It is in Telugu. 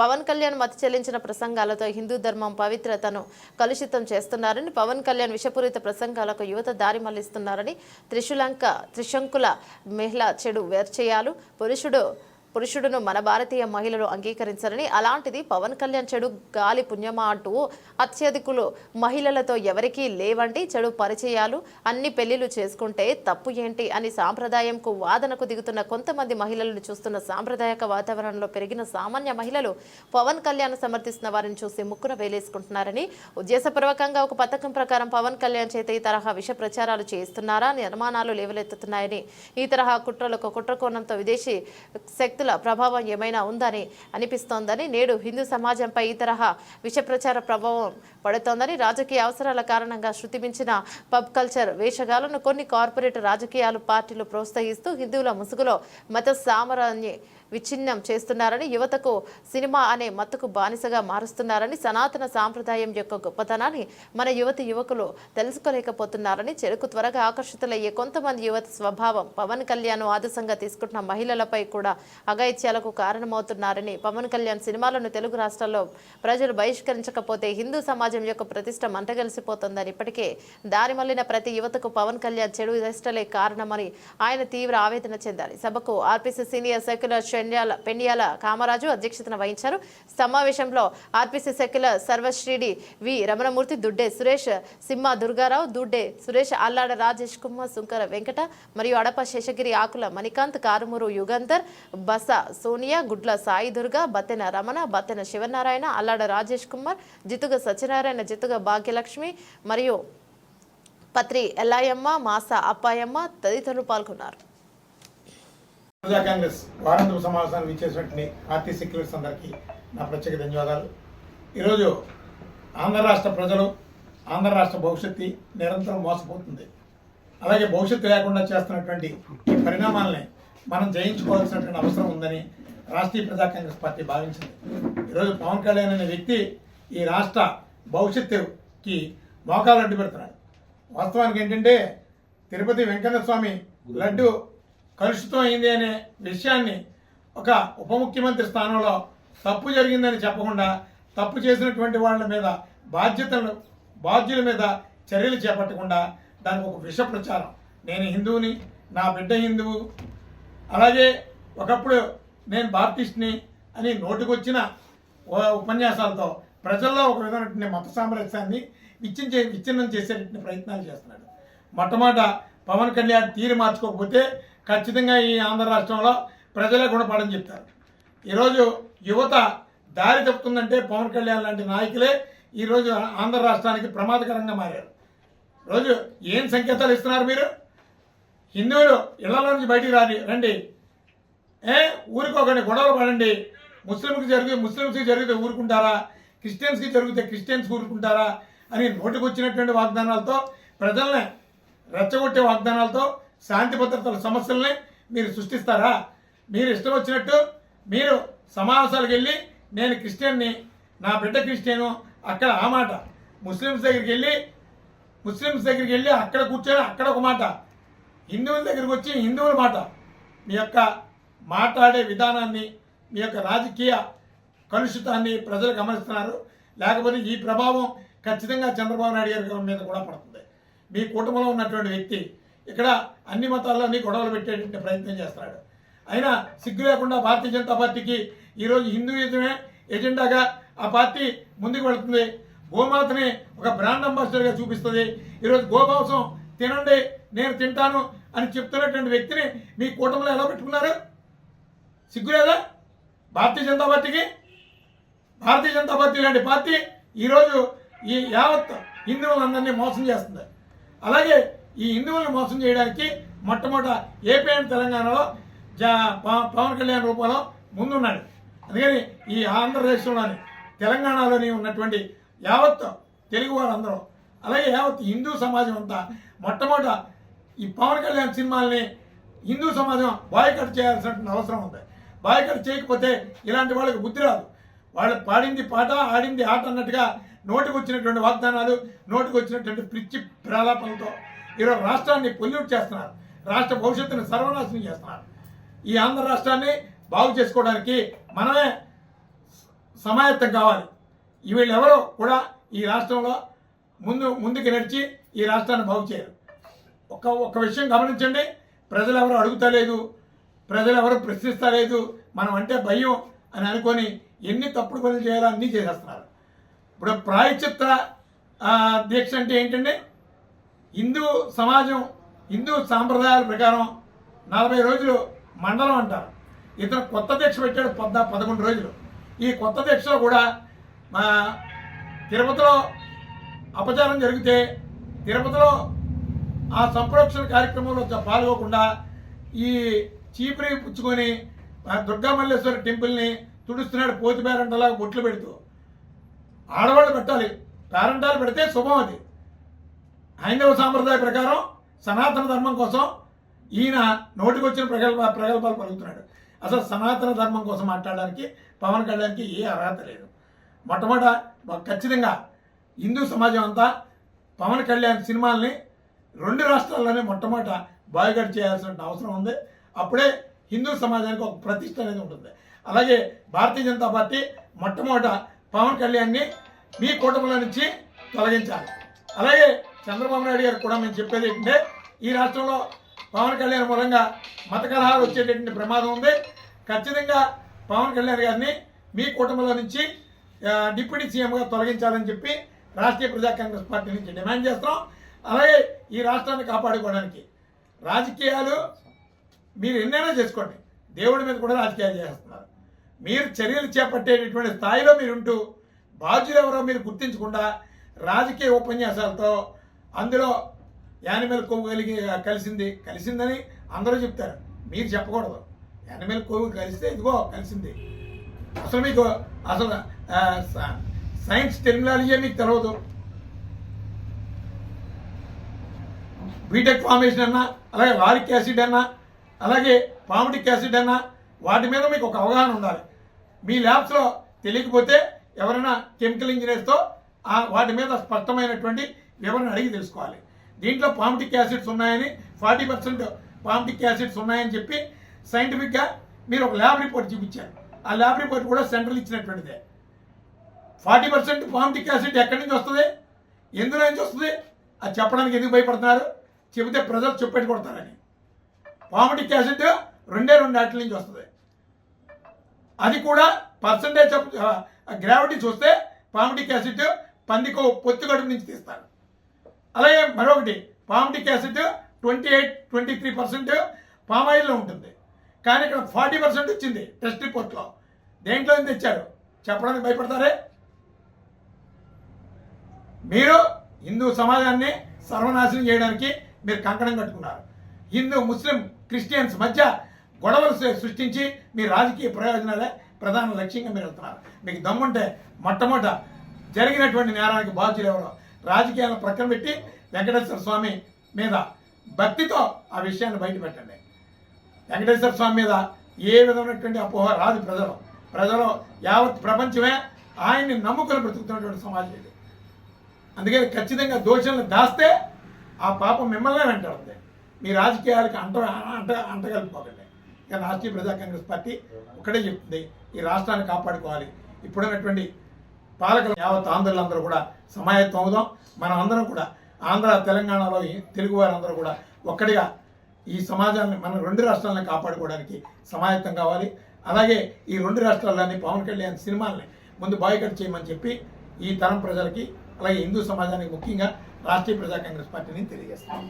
పవన్ కళ్యాణ్ మతి చెల్లించిన ప్రసంగాలతో హిందూ ధర్మం పవిత్రతను కలుషితం చేస్తున్నారని పవన్ కళ్యాణ్ విషపూరిత ప్రసంగాలకు యువత దారి మళ్ళిస్తున్నారని త్రిశులంక త్రిశంకుల మహిళ చెడు వేర్చేయాలు పురుషుడు పురుషుడును మన భారతీయ మహిళలు అంగీకరించరని అలాంటిది పవన్ కళ్యాణ్ చెడు గాలి పుణ్యమా అంటూ అత్యధికులు మహిళలతో ఎవరికీ లేవండి చెడు పరిచయాలు అన్ని పెళ్ళిలు చేసుకుంటే తప్పు ఏంటి అని సాంప్రదాయంకు వాదనకు దిగుతున్న కొంతమంది మహిళలను చూస్తున్న సాంప్రదాయక వాతావరణంలో పెరిగిన సామాన్య మహిళలు పవన్ కళ్యాణ్ సమర్థిస్తున్న వారిని చూసి ముక్కున వేలేసుకుంటున్నారని ఉద్దేశపూర్వకంగా ఒక పథకం ప్రకారం పవన్ కళ్యాణ్ చేత ఈ తరహా విష ప్రచారాలు చేస్తున్నారా అని అనుమానాలు లేవలెత్తుతున్నాయని ఈ తరహా కుట్రలకు కుట్రకోణంతో విదేశీ శక్తి శక్తుల ప్రభావం ఏమైనా ఉందని అనిపిస్తోందని నేడు హిందూ సమాజంపై ఈ తరహా విషప్రచార ప్రభావం పడుతోందని రాజకీయ అవసరాల కారణంగా శృతిమించిన పబ్ కల్చర్ వేషగాలను కొన్ని కార్పొరేట్ రాజకీయాలు పార్టీలు ప్రోత్సహిస్తూ హిందువుల ముసుగులో మత సామరాన్ని విచ్ఛిన్నం చేస్తున్నారని యువతకు సినిమా అనే మత్తుకు బానిసగా మారుస్తున్నారని సనాతన సాంప్రదాయం యొక్క గొప్పతనాన్ని మన యువతి యువకులు తెలుసుకోలేకపోతున్నారని చెరుకు త్వరగా ఆకర్షితులయ్యే కొంతమంది యువత స్వభావం పవన్ కళ్యాణ్ ఆదర్శంగా తీసుకుంటున్న మహిళలపై కూడా అఘాయిత్యాలకు కారణమవుతున్నారని పవన్ కళ్యాణ్ సినిమాలను తెలుగు రాష్ట్రాల్లో ప్రజలు బహిష్కరించకపోతే హిందూ సమాజం యొక్క ప్రతిష్ట మంటగలిసిపోతుందని ఇప్పటికే దారి మళ్ళిన ప్రతి యువతకు పవన్ కళ్యాణ్ చెడు ఇష్టలే కారణమని ఆయన తీవ్ర ఆవేదన చెందారు. సభకు RPC senior secular Chendyala Pendiyala Kamaraju అధ్యక్షతన వహించారు. సమావేశంలో ఆర్పీసీ సెక్యులర్ సర్వశ్రీడి వి. రమణమూర్తి దుడ్డే సురేష్ సింహ దుర్గారావు దుడ్డే సురేష్ అల్లాడ రాజేష్ కుమార్ సుంకర వెంకట మరియు అడప శేషగిరి ఆకుల మణికాంత్ కారుమూరు యుగంధర్ బస్ సోనియా గుడ్ల సాయి దుర్గా బత్తెన రమణ బత్తెన శివనారాయణ అల్లాడ రాజేష్ కుమార్ జితుగ సత్యనారాయణ జితుగ భాగ్యలక్ష్మి మరియు పత్రి ఎల్లాయమ్మ మాస అప్పాయమ్మ తదితరులు పాల్గొన్నారు. ప్రజా కాంగ్రెస్ వారాంతర సమావేశానికి ఇచ్చేసినటువంటి పార్టీ సెక్యులర్స్ అందరికీ నా ప్రత్యేక ధన్యవాదాలు. ఈరోజు ఆంధ్ర రాష్ట్ర ప్రజలు ఆంధ్ర రాష్ట్ర భవిష్యత్తు నిరంతరం మోసపోతుంది. అలాగే భవిష్యత్తు లేకుండా చేస్తున్నటువంటి ఈ పరిణామాలని మనం జయించుకోవాల్సినటువంటి అవసరం ఉందని రాష్ట్రీయ ప్రజా కాంగ్రెస్ పార్టీ భావించింది. ఈరోజు పవన్ కళ్యాణ్ అనే వ్యక్తి ఈ రాష్ట్ర భవిష్యత్తుకి మోకాలు అడ్డు పెడుతున్నాడు. వాస్తవానికి ఏంటంటే తిరుపతి వెంకన్న స్వామి లడ్డు కలుషితం అయింది అనే విషయాన్ని ఒక ఉప ముఖ్యమంత్రి స్థానంలో తప్పు జరిగిందని చెప్పకుండా తప్పు చేసినటువంటి వాళ్ళ మీద బాధ్యతలు బాధ్యుల మీద చర్యలు చేపట్టకుండా దానికి ఒక విష ప్రచారం నేను హిందువుని నా బిడ్డ హిందువు అలాగే ఒకప్పుడు నేను బాప్టిస్ట్ని అని నోటికొచ్చిన ఉపన్యాసాలతో ప్రజల్లో ఒక విధమైనటువంటి మత సామరస్యాన్ని విచ్చించే విచ్ఛిన్నం చేసేటువంటి ప్రయత్నాలు చేస్తున్నాడు. మొట్టమొదట పవన్ కళ్యాణ్ తీరు మార్చుకోకపోతే ఖచ్చితంగా ఈ ఆంధ్ర రాష్ట్రంలో ప్రజలే గుణపడని చెప్తారు. ఈరోజు యువత దారి తప్పుతుందంటే పవన్ కళ్యాణ్ లాంటి నాయకులే ఈరోజు ఆంధ్ర రాష్ట్రానికి ప్రమాదకరంగా మారారు. రోజు ఏం సంకేతాలు ఇస్తున్నారు మీరు? హిందువులు ఇళ్ళలో నుంచి బయటికి రాని రండి. ఏ? ఊరుకోకండి గొడవలు పడండి. ముస్లింకి జరిగి ముస్లింస్కి జరిగితే ఊరుకుంటారా? క్రిస్టియన్స్కి జరిగితే క్రిస్టియన్స్ ఊరుకుంటారా? అని నోటికి వచ్చినటువంటి వాగ్దానాలతో ప్రజల్ని రెచ్చగొట్టే వాగ్దానాలతో శాంతి భద్రతల సమస్యల్ని మీరు సృష్టిస్తారా? మీరు ఇష్టం వచ్చినట్టు మీరు సమావేశాలకు వెళ్ళి నేను క్రిస్టియన్ని నా బిడ్డ క్రిస్టియను అక్కడ ఆ మాట. ముస్లిమ్స్ దగ్గరికి వెళ్ళి ముస్లిమ్స్ దగ్గరికి వెళ్ళి అక్కడ కూర్చొని అక్కడ ఒక మాట. హిందువుల దగ్గరికి వచ్చి హిందువుల మాట మీ యొక్క మాట్లాడే విధానాన్ని మీ యొక్క రాజకీయ కలుషితాన్ని ప్రజలు గమనిస్తున్నారు లేకపోతే ఈ ప్రభావం ఖచ్చితంగా చంద్రబాబు నాయుడు గారి మీద కూడా పడుతుంది. మీ కుటుంబంలో ఉన్నటువంటి వ్యక్తి ఇక్కడ అన్ని మతాల్లోని గొడవలు పెట్టేటువంటి ప్రయత్నం చేస్తున్నాడు. అయినా సిగ్గు లేకుండా భారతీయ జనతా పార్టీకి ఈరోజు హిందూయిజమే ఎజెండాగా ఆ పార్టీ ముందుకు వెళుతుంది. గోమాతని ఒక బ్రాండ్ అంబాసిడర్గా చూపిస్తుంది. ఈరోజు గోమాంసం తినండి నేను తింటాను అని చెప్తున్నటువంటి వ్యక్తిని మీ కూటమిలో ఎలా పెట్టుకున్నారు? సిగ్గులేదా భారతీయ జనతా పార్టీకి? భారతీయ జనతా పార్టీ లాంటి పార్టీ ఈరోజు ఈ యావత్ హిందువులందరినీ మోసం చేస్తుంది. అలాగే ఈ హిందువులను మోసం చేయడానికి మొట్టమొదట ఏపీ అండ్ తెలంగాణలో జా పవన్ కళ్యాణ్ రూపంలో ముందున్నాడు. అందుకని ఈ ఆంధ్రప్రదేశ్లోని తెలంగాణలోని ఉన్నటువంటి యావత్ తెలుగు వారందరూ అలాగే యావత్ హిందూ సమాజం అంతా మొట్టమొదట ఈ పవన్ కళ్యాణ్ సినిమాల్ని హిందూ సమాజం బాయ్కట్ చేయాల్సిన అవసరం ఉంది. బాయ్కట్ చేయకపోతే ఇలాంటి వాళ్ళకి బుద్ధి రాదు. వాళ్ళు పాడింది పాట ఆడింది ఆట అన్నట్టుగా నోటికి వచ్చినటువంటి వాగ్దానాలు నోటికి వచ్చినటువంటి పిచ్చి ప్రలాపనలతో ఈరోజు రాష్ట్రాన్ని పొల్యూట్ చేస్తున్నారు. రాష్ట్ర భవిష్యత్తుని సర్వనాశనం చేస్తున్నారు. ఈ ఆంధ్ర రాష్ట్రాన్ని బాగు చేసుకోవడానికి మనమే సమాయత్తం కావాలి. వీళ్ళెవరో కూడా ఈ రాష్ట్రంలో ముందు ముందుకు నడిచి ఈ రాష్ట్రాన్ని బాగు చేయరు ఒక ఒక విషయం గమనించండి. ప్రజలు ఎవరు అడుగుతలేదు ప్రజలు ఎవరు ప్రశ్నిస్తలేదు మనం అంటే భయం అని అనుకొని ఎన్ని తప్పుడు పనులు చేయాలో అన్నీ చేసేస్తున్నారు. ఇప్పుడు ప్రాయచిత్త దీక్ష అంటే ఏంటండి? హిందూ సమాజం హిందూ సాంప్రదాయాల ప్రకారం నలభై రోజులు మండలం అంటారు. ఇతను కొత్త దీక్ష పెట్టాడు పద్ద పదకొండు రోజులు. ఈ కొత్త దీక్షలో కూడా మా తిరుపతిలో అపచారం జరిగితే తిరుపతిలో ఆ సంప్రోక్షణ కార్యక్రమంలో పాల్గొకుండా ఈ చీపురి పుచ్చుకొని ఆ దుర్గా మల్లేశ్వర టెంపుల్ని తుడుస్తున్నాడు పోతి పేరంటలాగా బొట్లు పెడుతూ. ఆడవాళ్ళు పెట్టాలి. పేరంటాలు పెడితే శుభం అది. హైందవ సాంప్రదాయ ప్రకారం సనాతన ధర్మం కోసం ఈయన నోటికొచ్చిన ప్రగల్భ ప్రగల్భాలు పలుకుతున్నాడు. అసలు సనాతన ధర్మం కోసం మాట్లాడడానికి పవన్ కళ్యాణ్కి ఏ అర్హత లేదు. మొట్టమొదట ఖచ్చితంగా హిందూ సమాజం అంతా పవన్ కళ్యాణ్ సినిమాల్ని రెండు రాష్ట్రాల్లోనే మొట్టమొదట బాయ్కట్ చేయాల్సిన అవసరం ఉంది. అప్పుడే హిందూ సమాజానికి ఒక ప్రతిష్ట అనేది ఉంటుంది. అలాగే భారతీయ జనతా పార్టీ మొట్టమొదట పవన్ కళ్యాణ్ని మీ కూటమిలో నుంచి తొలగించాలి. అలాగే చంద్రబాబు నాయుడు గారు కూడా మేము చెప్పేది ఏంటంటే ఈ రాష్ట్రంలో పవన్ కళ్యాణ్ మూలంగా మత కలహాలు వచ్చేటటువంటి ప్రమాదం ఉంది. ఖచ్చితంగా పవన్ కళ్యాణ్ గారిని మీ కూటమిలో నుంచి డిప్యూటీ సీఎంగా తొలగించాలని చెప్పి రాష్ట్రీయ ప్రజా కాంగ్రెస్ పార్టీ నుంచి డిమాండ్ చేస్తున్నాం. అలాగే ఈ రాష్ట్రాన్ని కాపాడుకోవడానికి. రాజకీయాలు మీరు ఎన్నైనా చేసుకోండి. దేవుడి మీద కూడా రాజకీయాలు చేస్తున్నారు. మీరు చర్యలు చేపట్టేటటువంటి స్థాయిలో మీరు ఉంటూ బాధ్యులు ఎవరో మీరు గుర్తించకుండా రాజకీయ ఉపన్యాసాలతో అందులో యానిమల్ కొవ్వు కలిగి కలిసింది కలిసిందని అందరూ చెప్తారు. మీరు చెప్పకూడదు. యానిమల్ కొవ్వు కలిస్తే ఇదిగో కలిసింది. అసలు మీకు అసలు సైన్స్ టెర్మినాలజీ మీకు తెలియదు బీటెక్ ఫార్మేషన్ అన్నా అలాగే వారిక్ యాసిడ్ అన్నా అలాగే పామిటిక్ యాసిడ్ అన్నా వాటి మీద మీకు ఒక అవగాహన ఉండాలి. మీ ల్యాబ్స్లో తెలియకపోతే ఎవరైనా కెమికల్ ఇంజనీర్స్తో ఆ వాటి మీద స్పష్టమైనటువంటి వివరణ అడిగి తెలుసుకోవాలి. దీంట్లో పామిటిక్ యాసిడ్స్ ఉన్నాయని ఫార్టీ పర్సెంట్ పామిటిక్ యాసిడ్స్ ఉన్నాయని చెప్పి సైంటిఫిక్గా మీరు ఒక ల్యాబ్ రిపోర్ట్ చూపించారు. ఆ ల్యాబ్ రిపోర్ట్ కూడా సెంట్రల్ ఇచ్చినటువంటిదే. ఫార్టీ పర్సెంట్ పామిటిక్ యాసిడ్ ఎక్కడి నుంచి వస్తుంది? ఎందులో నుంచి వస్తుంది? అది చెప్పడానికి ఎందుకు భయపడుతున్నారు? చెబితే ప్రజలు చెప్పేటి కొడతారని. కామెడీ క్యాసెట్ రెండే రెండు వాటి నుంచి వస్తుంది. అది కూడా పర్సంటేజ్ ఆఫ్ గ్రావిటీ చూస్తే పామిటిక్ యాసిడ్ పందికో పొత్తుగడుపు నుంచి తీస్తారు. అలాగే మరొకటి palmitic acid twenty eight twenty three percent పామాయిల్లో ఉంటుంది. కానీ ఇక్కడ ఫార్టీ పర్సెంట్ వచ్చింది టెస్ట్ రిపోర్ట్లో. దేంట్లో తెచ్చారు? చెప్పడానికి భయపడతారే? మీరు హిందూ సమాజాన్ని సర్వనాశనం చేయడానికి మీరు కంకణం కట్టుకున్నారు. హిందూ ముస్లిం క్రిస్టియన్స్ మధ్య గొడవలు సృష్టించి మీ రాజకీయ ప్రయోజనాలే ప్రధాన లక్ష్యంగా మీరు వెళ్తున్నారు. మీకు దమ్ముంటే మొట్టమొదట జరిగినటువంటి నేరానికి బాధ్యులు ఎవరో రాజకీయాలను ప్రక్కన పెట్టి వెంకటేశ్వర స్వామి మీద భక్తితో ఆ విషయాన్ని బయట పెట్టండి. వెంకటేశ్వర స్వామి మీద ఏ విధమైనటువంటి అపోహ రాదు ప్రజలు. ప్రజలు యావత్ ప్రపంచమే ఆయన్ని నమ్ముకుని బ్రతుకుతున్నటువంటి సమాజం ఇది. అందుకని ఖచ్చితంగా దోషులను దాస్తే ఆ పాపం మిమ్మల్నే వెంటాడుతుంది. మీ రాజకీయాలకి అంట అంట అంటగలిపోకండి ఇక రాష్ట్రీయ ప్రజా కాంగ్రెస్ పార్టీ ఒకటే చెప్తుంది. ఈ రాష్ట్రాన్ని కాపాడుకోవాలి. ఇప్పుడున్నటువంటి పాలకులు యావత్ ఆంధ్రులందరూ కూడా సమాయత్వం అవుదాం. మనం అందరం కూడా ఆంధ్ర తెలంగాణలో తెలుగు వారందరూ కూడా ఒక్కడిగా ఈ సమాజాన్ని మన రెండు రాష్ట్రాలను కాపాడుకోవడానికి సమాయత్తం కావాలి. అలాగే ఈ రెండు రాష్ట్రాల్లోని పవన్ కళ్యాణ్ సినిమాల్ని ముందు బాయ్కట్ చేయమని చెప్పి ఈ తరం ప్రజలకి అలాగే హిందూ సమాజానికి ముఖ్యంగా రాష్ట్రీయ ప్రజా కాంగ్రెస్ పార్టీని తెలియజేస్తాను